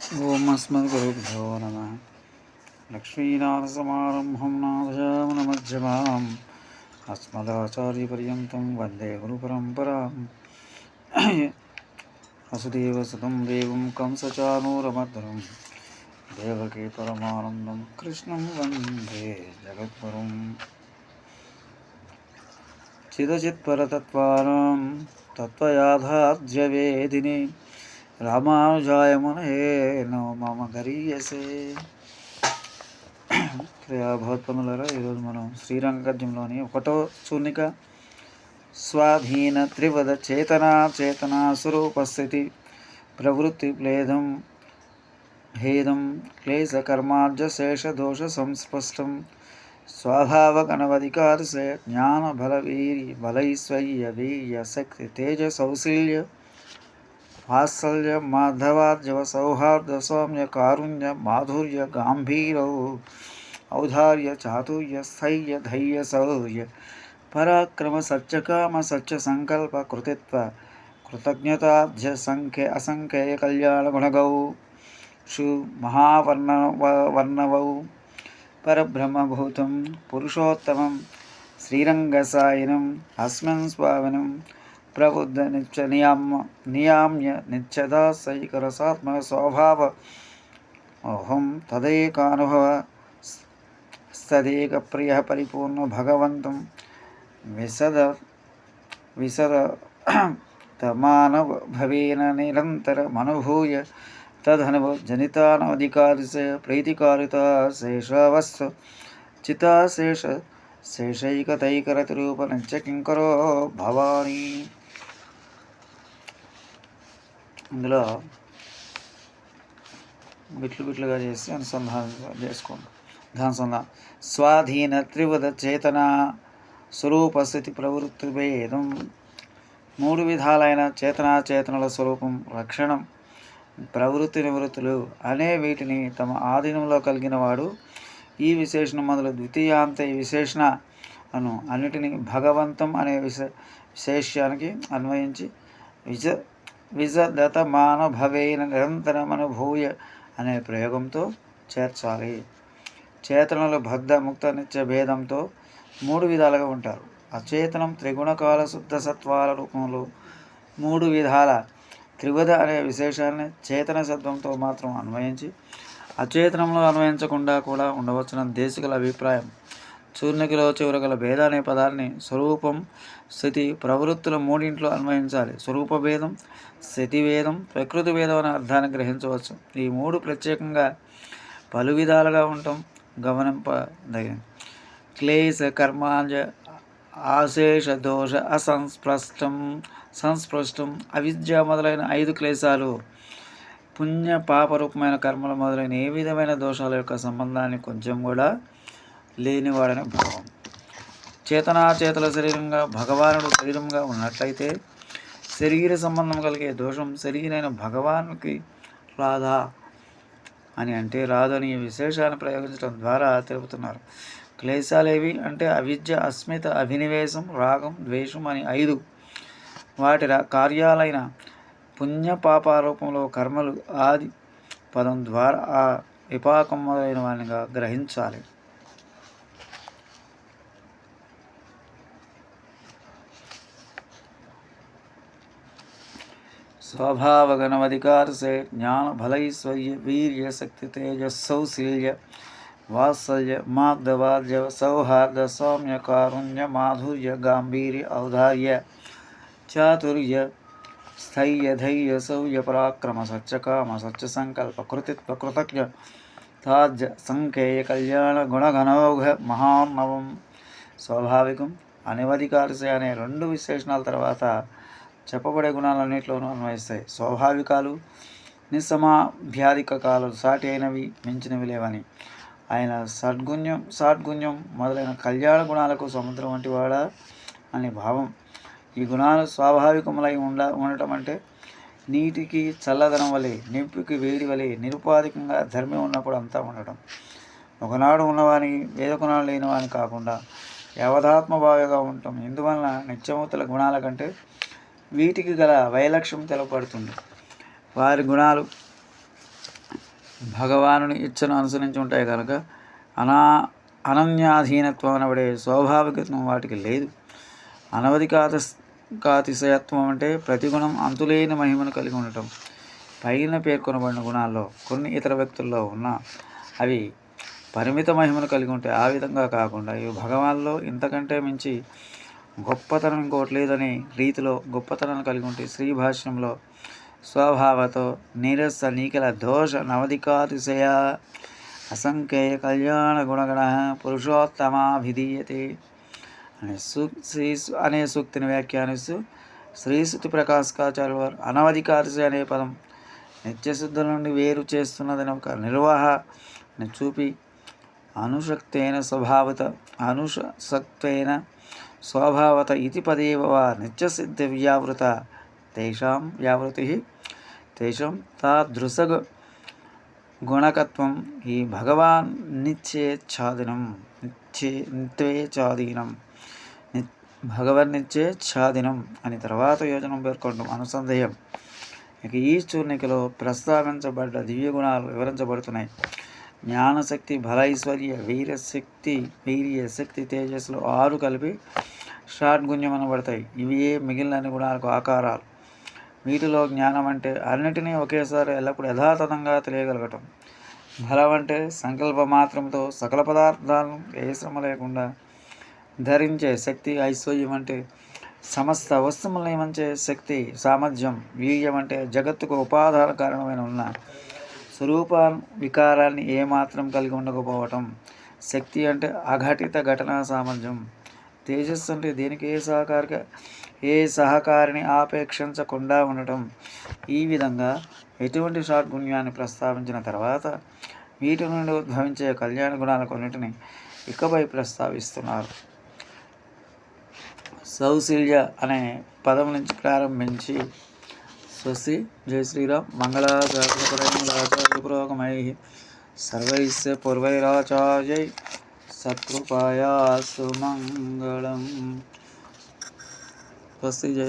ఓమస్మద్గురుభ్యో నమ లక్ష్మీనాథసమారంభం నాథయామనమధ్యమాం అస్మదాచార్యపర్యంతం వందే గురుపరంపరాం. వసుదేవసుతం దేవం కంసచానూరమద్రం దేవకీ పరమానందం కృష్ణం వందే జగద్గురుం. చిదచిత్పరతత్వానాం తత్వయాథార్జవేదిని రామానుజాయ నో మమ గరీయసే. ప్రియా భగవత్పనులరా ఈరోజు మనం శ్రీరంగద్యంలోని ఒకటో చూనిక స్వాధీన త్రివద చేతనా చేతన స్వరూపస్థితి ప్రవృత్తి ప్లేదం భేదం క్లేశ కర్మార్జ శేష దోష సంస్పష్టం స్వభావగణవధికారసే జ్ఞాన బలవీరి బలైశ్వర్య వీర్య శక్తి తేజ సౌశీల్య वात्सल्य माधवार्जव सौहार्द सौम्य कारुण्य माधुर्य गांभीर औधार्य चातुर्य स्थैर्य धैर्य सौर्य पराक्रम सच्च काम सच्च संकल्प कृतित्व कृतज्ञताध्य संख्य असंख्य कल्याण गुणगौ शु महावर्ण वर्णवौ परब्रह्मभूतं पुरुषोत्तमं। श्रीरङ्गसायिनम् अस्मिन् स्वामिनम् ప్రబుద్ధ నిత్య నియామ నియామ్య నిత్యదా సైకరసాత్మక స్వభావ ఓహం తదేకానుభవ సదేక ప్రియ పరిపూర్ణ భగవంతం విశద విశద తమానవ భవేన నిరంతరమనుభూయ తదనుభవ జనితానధికారిసే ప్రీతికారిత శేషావస్థ చితాశేష శేషైకతైకరతిరూప నిత్య కింకరో భవానీ ఇందులో బిట్లు బిట్లుగా చేసి అనుసంధానం చేసుకోండి. ధ్యానసంధానం స్వాధీన త్రివద చేతన స్వరూపస్థితి ప్రవృత్తి భేదం. మూడు విధాలైన చేతనాచేతనల స్వరూపం రక్షణం. ప్రవృత్తి నివృత్తులు. అనే వీటిని తమ ఆధీనంలో కలిగిన వాడు ఈ విశేషణం మొదలు ద్వితీయాంత ఈ విశేషణ అను అన్నిటినీ భగవంతం అనే విశ విశేష్యానికి అన్వయించి విజ విజదత నిరంతరం నిరంతరమనుభూయ అనే ప్రయోగంతో చేర్చాలి. చేతనలు బద్ధ ముక్త నిత్య భేదంతో మూడు విధాలుగా ఉంటారు. అచేతనం త్రిగుణకాల శుద్ధ సత్వాల రూపంలో మూడు విధాల త్రివద అనే విశేషాన్ని చేతన శబ్దంతో మాత్రం అన్వయించి అచేతనంలో అన్వయించకుండా కూడా ఉండవచ్చునని దేశికల అభిప్రాయం. చూర్ణికలో చివర గల భేద అనే పదాన్ని స్వరూపం స్థితి ప్రవృత్తుల మూడింట్లో అన్వయించాలి. స్వరూప భేదం స్థితి భేదం ప్రకృతి భేదం అనే అర్థాన్ని గ్రహించవచ్చు. ఈ మూడు ప్రత్యేకంగా పలు విధాలుగా ఉండటం గమనింపదగింది క్లేశ కర్మాంజ ఆశేష దోష అసంస్పృష్టం సంస్పృష్టం అవిద్య మొదలైన ఐదు క్లేశాలు పుణ్య పాపరూపమైన కర్మలు మొదలైన ఏ విధమైన దోషాల యొక్క సంబంధాన్ని కొంచెం కూడా లేనివాడని భావం. చేతనాచేతల శరీరంగా భగవానుడు శరీరంగా ఉన్నట్లయితే శరీర సంబంధం కలిగే దోషం శరీరైన భగవాన్కి రాధా అని అంటే రాదు అని విశేషాన్ని ప్రయోగించడం ద్వారా తెలుపుతున్నారు. క్లేశాలేవి అంటే అవిద్య అస్మిత అభినివేశం రాగం ద్వేషం అని ఐదు. వాటి కార్యాలైన పుణ్యపాప రూపంలో కర్మలు ఆది పదం ద్వారా ఆ విపాకం మొదలైన వానిగా గ్రహించాలి. स्वभावगणमधिकार से ज्ञान भलैश्वर्य वीर्य शक्ति तेज सौशील्य वात्सल्य माधवार्य सौहार्द सौम्य कारुण्य माधुर्य गांभीर्य औदार्य चातुर्य स्थैर्य धैर्य शौर्य पराक्रम सच्च काम सच्च संकल्प कृतित्व कृतज्ञ తాజ్య సంఖ్యేయ కళ్యాణ గుణగణౌఘ మహాన్నవం స్వాభావికం అనవధికారిసే అనే రెండు విశేషణాల తర్వాత చెప్పబడే గుణాలన్నింటిలోనూ అన్వయిస్తాయి. స్వాభావికాలు నిస్సమాభ్యాధికాలు సాటి అయినవి మించినవి లేవని. ఆయన సద్గుణ్యం సాడ్గుణ్యం మొదలైన కళ్యాణ గుణాలకు సముద్రం వంటి వాడా అనే భావం. ఈ గుణాలు స్వాభావికములై ఉండ ఉండటం అంటే నీటికి చల్లదనం వలె నింపుకి వేడి వలె నిరుపాధికంగా ధర్మి ఉన్నప్పుడు అంతా ఉండటం. ఒకనాడు ఉన్నవాని వేద గుణాలు లేనివాని కాకుండా యవధాత్మ భావిగా ఉండటం. ఎందువలన నిత్యమూతుల గుణాల కంటే వీటికి గల వైలక్ష్యం తెలపడుతుంది వారి గుణాలు భగవానుని ఇచ్చను అనుసరించి ఉంటాయి కనుక అనా అనన్యాధీనత్వం అనబడే స్వాభావికత్వం వాటికి లేదు. అనవధికాత కాతిశయత్వం అంటే ప్రతిగుణం అంతులేని మహిమను కలిగి ఉండటం. పైన పేర్కొనబడిన గుణాల్లో కొన్ని ఇతర వ్యక్తుల్లో ఉన్న అవి పరిమిత మహిమను కలిగి ఉంటే ఆ విధంగా కాకుండా ఇవి భగవాన్లో ఇంతకంటే మించి గొప్పతనం ఇంకోటి లేదని రీతిలో గొప్పతనం కలిగి ఉంటే శ్రీ భాష్యంలో స్వభావతో నీరస నీకల దోష నవధికాతిశయ అసంఖ్యేయ కళ్యాణ గుణగణ పురుషోత్తమాభిధీయతే అనే సు శ్రీ అనే సూక్తిని వ్యాఖ్యానిస్తూ శ్రీశృతి ప్రకాశకాచార్య వారు అనవధికాతిశయ అనే పదం నిత్యశుద్ధుల నుండి వేరు చేస్తున్నదని ఒక నిర్వాహని చూపి అనుషక్తేన స్వభావత అనుషక్తేన స్వభావత ఇది పదేవ వా నిత్యసిద్ధ వ్యావృత. తేషాం వ్యావృతి తేషాం తాదృశ గుణకత్వం. ఈ భగవాన్ నిత్యేచ్ఛాదినం నిత్యే నిత్యేచ్ఛాధీనం ని భగవన్ నిత్యేచ్ఛాదినం అని తర్వాత యోజనం పేర్కొంటాం అనుసంధేయం. ఇక ఈ చూర్ణికలో ప్రస్తావించబడ్డ దివ్య గుణాలు వివరించబడుతున్నాయి. జ్ఞానశక్తి బలైశ్వర్య వీరశక్తి వీర్య శక్తి తేజస్సులు ఆరు కలిపి షాడ్గుణ్యం అనబడతాయి ఇవే మిగిలిన గుణాలకు ఆకారాలు. వీటిలో జ్ఞానం అంటే అన్నిటినీ ఒకేసారి ఎల్లప్పుడూ యథాతథంగా తెలియగలగటం. బలం అంటే సంకల్ప మాత్రంతో సకల పదార్థాలను ఏ శ్రమ లేకుండా ధరించే శక్తి ఐశ్వర్యం అంటే సమస్త వస్తువులను నియమించే శక్తి సామర్థ్యం వీర్యం అంటే జగత్తుకు ఉపాధాన కారణమైన ఉన్న స్వరూప వికారాన్ని ఏమాత్రం కలిగి ఉండకపోవటం. శక్తి అంటే అఘటిత ఘటనా సామర్థ్యం. తేజస్సు అంటే దేనికి ఏ సహకారిక ఏ సహకారిని ఆపేక్షించకుండా ఉండటం. ఈ విధంగా ఎటువంటి షాడ్గుణ్యాన్ని ప్రస్తావించిన తర్వాత వీటి నుండి ఉద్భవించే కళ్యాణ గుణాల కొన్నిటిని ఇకపై ప్రస్తావిస్తున్నారు. సౌశల్య అనే పదం నుంచి ప్రారంభించి स्वस्ति। जय श्री श्रीराम। मङ्गलाचार्यपुरमङ्गलाचार्यपुरोगमैः सर्व पूर्वराचार्य सत्पाया सुमंगल स्वस्ति जय